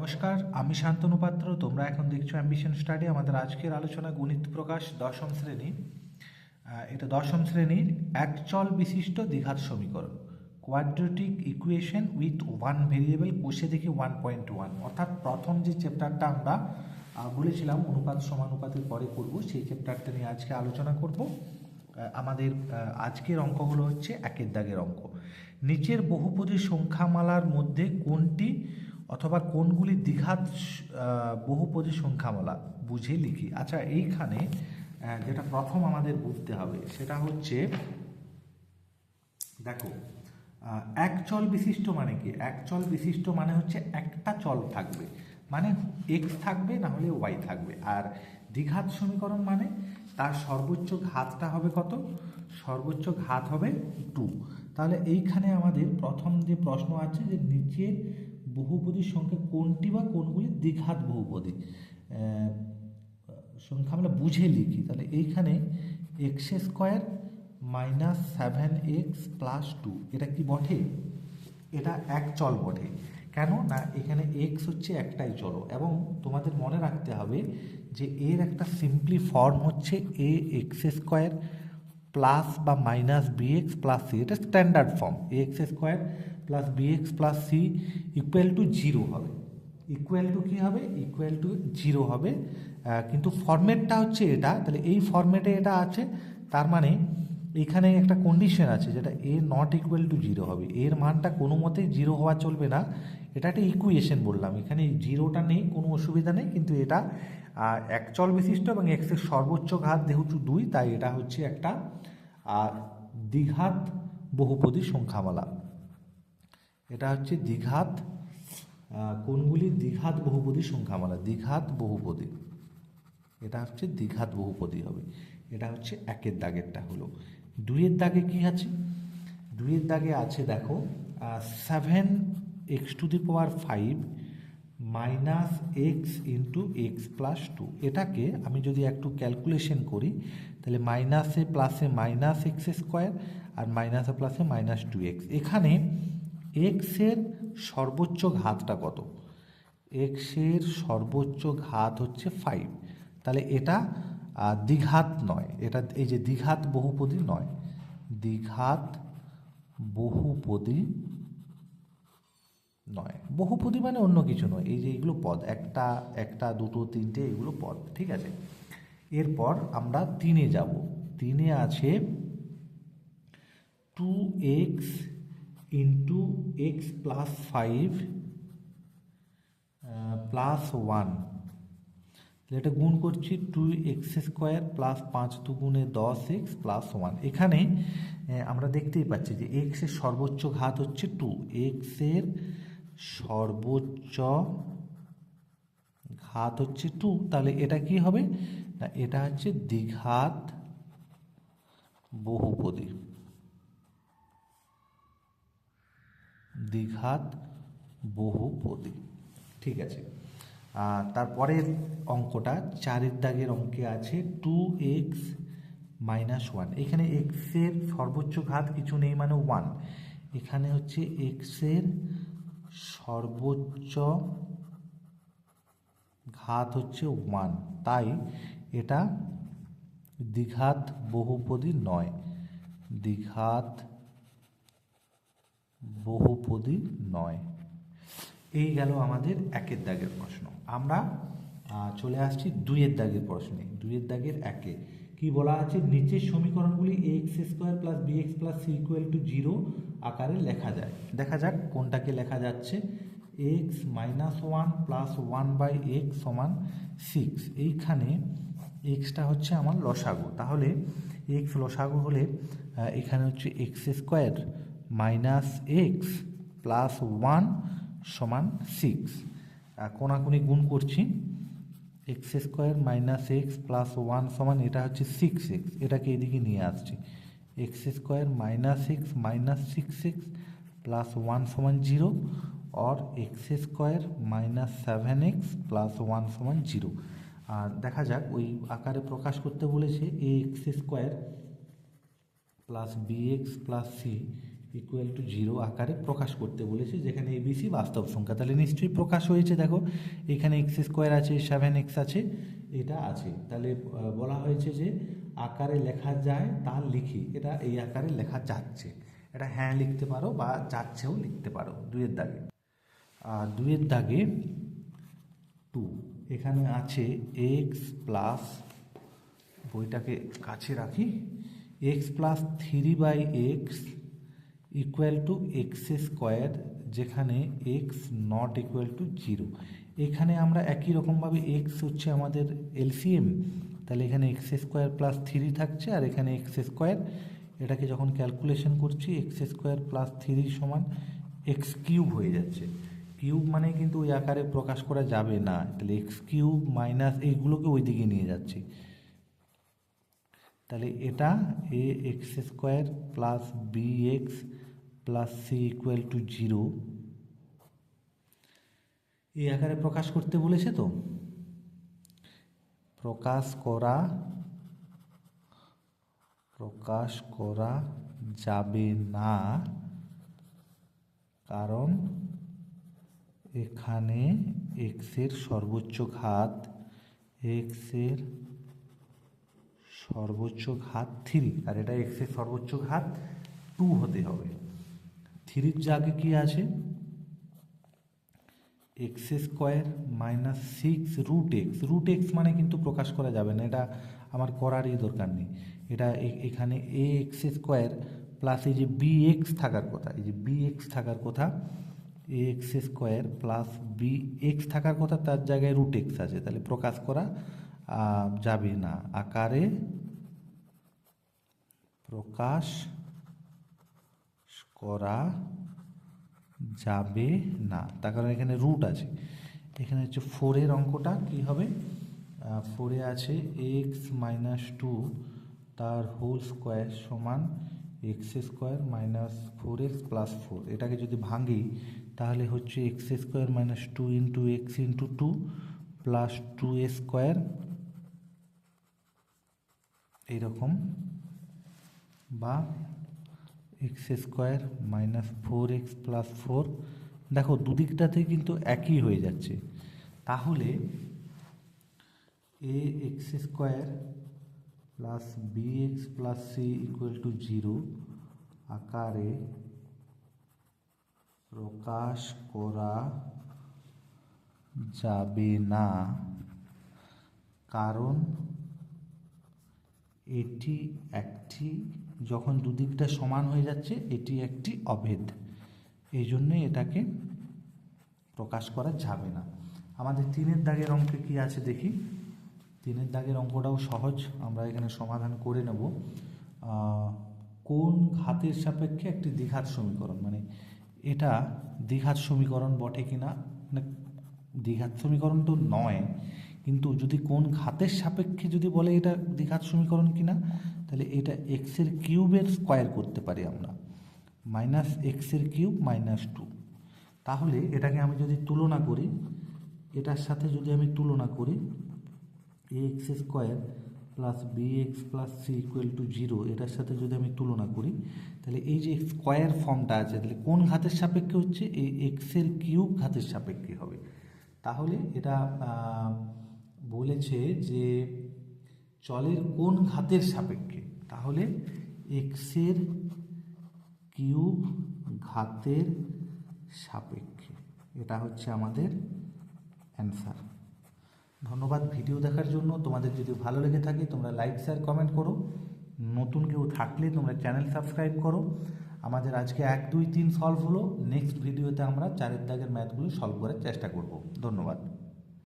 নমস্কার, আমি শান্তনু পাত্র। তোমরা এখন দেখছ অ্যাম্বিশন স্টাডি আমাদের আজকের আলোচনা গণিত প্রকাশ দশম শ্রেণি। এটা দশম শ্রেণির একচল বিশিষ্ট দ্বিঘাত সমীকরণ। Quadratic equation with one variable কোষে দেখি ওয়ান পয়েন্ট ওয়ান অর্থাৎ প্রথম যে চ্যাপ্টারটা আমরা বলেছিলাম অনুপাত সমানুপাতের পরে করব, সেই চ্যাপ্টারটা নিয়ে আজকে আলোচনা করব। আমাদের আজকের অঙ্কগুলো হচ্ছে একের দাগের অঙ্ক। নিচের বহুপদী সংখ্যামালার মধ্যে কোনটি অথবা কোনগুলি দ্বিঘাত আহ, বহুপদী সংখ্যামালা বুঝে লিখি। আচ্ছা এইখানে যেটা প্রথম আমাদের বুঝতে হবে সেটা হচ্ছে দেখো এক চল বিশিষ্ট মানে কি? এক চল বিশিষ্ট মানে হচ্ছে একটা চল থাকবে। মানে এক্স থাকবে না হলে ওয়াই থাকবে। আর দ্বিঘাত সমীকরণ মানে তার সর্বোচ্চ ঘাতটা হবে কত? সর্বোচ্চ ঘাত হবে টু তাহলে এইখানে আমাদের প্রথম যে প্রশ্ন আছে যে নিচের বহুপদীর সংখ্যা কোনটি বা কোনগুলি দ্বিঘাত বহুপদী? সংখ্যা আমরা বুঝে লিখি। তাহলে এইখানে x square minus seven x plus two এটা কি বটে? এটা এক চল বটে। কেন? না, এখানে এক্স হচ্ছে একটাই চলো। এবং তোমাদের মনে রাখতে হবে যে এর একটা সিম্পলি ফর্ম হচ্ছে এ এক্স স্কোয়ার প্লাস বা minus b x plus c এটা standard form x square plus b x plus c equal to zero হবে। ইকুয়াল টু কী হবে? ইকুয়াল টু জিরো হবে। কিন্তু ফরম্যাটটা হচ্ছে এটা। তাহলে এই ফরম্যাটে এটা আছে। তার মানে এখানে একটা কন্ডিশন আছে যেটা a not equal to zero হবে। এর মানটা কোনো মতেই জিরো হওয়া চলবে না। এটা একটা ইকুয়েশন বললাম। এখানে জিরোটা নেই, কোনো অসুবিধা নেই, কিন্তু এটা একচল বিশিষ্ট এবং এক্সের সর্বোচ্চ ঘাত যেহেতু দুই, তাই এটা হচ্ছে একটা দ্বিঘাত বহুপদী সংখ্যামালা। এটা হচ্ছে দ্বিঘাত কোনগুলি? দ্বিঘাত বহুপদী সংখ্যামালা। দ্বিঘাত বহুপদী। এটা হচ্ছে দ্বিঘাত বহুপদী হবে। এটা হচ্ছে একের দাগেরটা হলো। দুইয়ের দাগে কি আছে? দুইয়ের দাগে আছে, দেখো seven x to the power five minus x into x plus two এটাকে আমি যদি একটু ক্যালকুলেশন করি, তাহলে মাইনাসে প্লাসে মাইনাস এক্স স্কোয়ার আর মাইনাসে প্লাসে মাইনাস টু এক্স এখানে এক্সের সর্বোচ্চ ঘাতটা কত? এক্সের সর্বোচ্চ ঘাত হচ্ছে ফাইভ তাহলে এটা দ্বিঘাত নয়। এটা এই যে দ্বিঘাত বহুপদী নয়। দ্বিঘাত বহুপদী নয়। বহুপদী মানে অন্য কিছু নয়। এই যে এগুলো পদ, একটা একটা, দুটো, তিনটে, এগুলো পদ, ঠিক আছে? এরপর আমরা তিনে যাব। তিনে আছে two x into x plus five plus one এটা গুণ করছি টু এক্স স্কোয়ার প্লাস পাঁচ দু গুণে দশ এক্স প্লাস ওয়ান এখানে আমরা দেখতেই পাচ্ছি যে এক্সের সর্বোচ্চ ঘাত হচ্ছে টু এক্সের সর্বোচ্চ ঘাত হচ্ছে টু তাহলে এটা কি হবে? না, এটা হচ্ছে দ্বিঘাত বহুপদী। দ্বিঘাত বহুপদী। ঠিক আছে। তারপরের অঙ্কটা চারের দাগের অঙ্কে আছে টু এক্স মাইনাস ওয়ান এখানে এক্সের সর্বোচ্চ ঘাত কিছু নেই মানে ওয়ান এখানে হচ্ছে এক্সের সর্বোচ্চ ঘাত হচ্ছে ওয়ান তাই এটা দ্বিঘাত বহুপদী নয়। দ্বিঘাত বহুপদী নয়। এই গেল আমাদের একের দাগের প্রশ্ন। আমরা চলে আসছি দুইয়ের দাগের প্রশ্নে। দুইয়ের দাগের একে। কি বলা আছে? নিচের সমীকরণগুলি A x square plus B x plus C equal to zero আকারে লেখা যায়। দেখা যাক কোনটাকে লেখা যাচ্ছে। X minus one plus one by x সমান সিক্স এইখানে এক্সটা হচ্ছে আমার লসাগু। তাহলে এক্স লসাগু হলে এখানে হচ্ছে x square minus x plus one সমান সিক্স কোনাকুনি গুণ করছি x square minus x plus one সমান এটা হচ্ছে সিক্স এক্স এটাকে এদিকে নিয়ে আসছি। X square minus x minus six x plus one সমান জিরো और x square minus seven x plus one সমান জিরো আর দেখা যাক, ওই আকারে প্রকাশ করতে বলেছে A x square plus B x plus C equal to zero আকারে প্রকাশ করতে বলেছে, যেখানে এবিসি বাস্তব সংখ্যা। তাহলে নিশ্চয়ই প্রকাশ হয়েছে, দেখো। এখানে এক্স স্কোয়ার আছে সেভেন এক্স আছে, এটা আছে। তাহলে বলা হয়েছে যে আকারে লেখা যায়, তা লিখি এটা এই আকারে লেখা যাচ্ছে। এটা হ্যাঁ লিখতে পারো বা যাচ্ছেও লিখতে পারো দুয়ের দাগে। আর দুইয়ের দাগে টু এখানে আছে এক্স প্লাস বইটাকে কাছে রাখি x plus three by x equal to x square যেখানে x not equal to zero এখানে আমরা একই রকমভাবে এক্স হচ্ছে আমাদের এলসিএম তাহলে এখানে এক্স স্কোয়ার প্লাস থ্রি থাকছে, আর এখানে এক্স স্কোয়ার এটাকে যখন ক্যালকুলেশন করছি এক্স স্কোয়ার প্লাস থ্রি সমান এক্স কিউব হয়ে যাচ্ছে। কিউব মানে কিন্তু ওই আকারে প্রকাশ করা যাবে না, তাহলে এক্স কিউব মাইনাস এইগুলোকে ওই দিকে নিয়ে যাচ্ছি। তাহলে এটা a x square plus b x plus c equal to zero এই আকারে প্রকাশ করতে বলেছে তো? প্রকাশ করা প্রকাশ করা যাবে না, কারণ এখানে এক্সের সর্বোচ্চ ঘাত এক্সের সর্বোচ্চ ঘাত থ্রি, আর এটা এক্সের সর্বোচ্চ ঘাত টু হতে হবে। থ্রির জায়গায় কি আছে? X square minus six root x root x মানে কিন্তু প্রকাশ করা যাবে না, এটা আমার করারই দরকার নেই। এটা এখানে এ এক্স স্কোয়ার প্লাস এই যে বি এক্স থাকার কথা, এই যে বি এক্স থাকার কথা a x square plus b x থাকার কথা, তার জায়গায় রুট এক্স আছে, তাহলে প্রকাশ করা যাবে না। আকারে প্রকাশ করা যাবে না। তার কারণ এখানে রুট আছে। এখানে হচ্ছে ফোরের অঙ্কটা কি হবে? ফোরে আছে এক্স মাইনাস টু তার হোল স্কোয়ার সমান x square minus four x plus four এটাকে যদি ভাঙি, তাহলে হচ্ছে x square minus two into x into two plus two square এইরকম বা x square minus four x plus four দেখো দুদিকটাতে কিন্তু একই হয়ে যাচ্ছে। তাহলে a x square plus b x plus c equal to zero আকারে প্রকাশ করা যাবে না। কারণ এটি একটি, যখন দুদিকটা সমান হয়ে যাচ্ছে, এটি একটি অভেদ। এই জন্যে এটাকে প্রকাশ করা যাবে না। আমাদের তিনের দাগের অঙ্কে কি আছে দেখি? তিনের দাগের অঙ্কটাও সহজ, আমরা এখানে সমাধান করে নেব। কোন ঘাতের সাপেক্ষে একটি দ্বিঘাত সমীকরণ? মানে এটা দ্বিঘাত সমীকরণ বটে কিনা? মানে দ্বিঘাত সমীকরণ তো নয়। কিন্তু যদি কোন ঘাতের সাপেক্ষে যদি বলে এটা দ্বিঘাত সমীকরণ কিনা, তাহলে এটা এক্সের কিউবের স্কোয়ার করতে পারি আমরা। মাইনাস এক্সের কিউব মাইনাস টু। তাহলে এটাকে আমি যদি তুলনা করি, এটার সাথে যদি আমি তুলনা করি a x square plus b x plus c equal to zero এটার সাথে যদি আমি তুলনা করি, তাহলে এই যে স্কোয়ার ফর্মটা আছে, তাহলে কোন ঘাতের সাপেক্ষে হচ্ছে? এই এক্সের কিউব ঘাতের সাপেক্ষে হবে। তাহলে এটা বলেছে যে চলের কোন ঘাতের সাপেক্ষে? তাহলে এক্সের কিউব ঘাতের সাপেক্ষে। এটা হচ্ছে আমাদের অ্যান্সার। ধন্যবাদ ভিডিও দেখার জন্য। তোমাদের যদি ভালো লেগে থাকে, তোমরা লাইক, শেয়ার, কমেন্ট করো। নতুন কেউ থাকলে তোমরা চ্যানেল সাবস্ক্রাইব করো। আমাদের আজকে এক, দুই, তিন সলভ হলো। নেক্সট ভিডিওতে আমরা চারের দাগের ম্যাথগুলো সলভ করার চেষ্টা করব। ধন্যবাদ।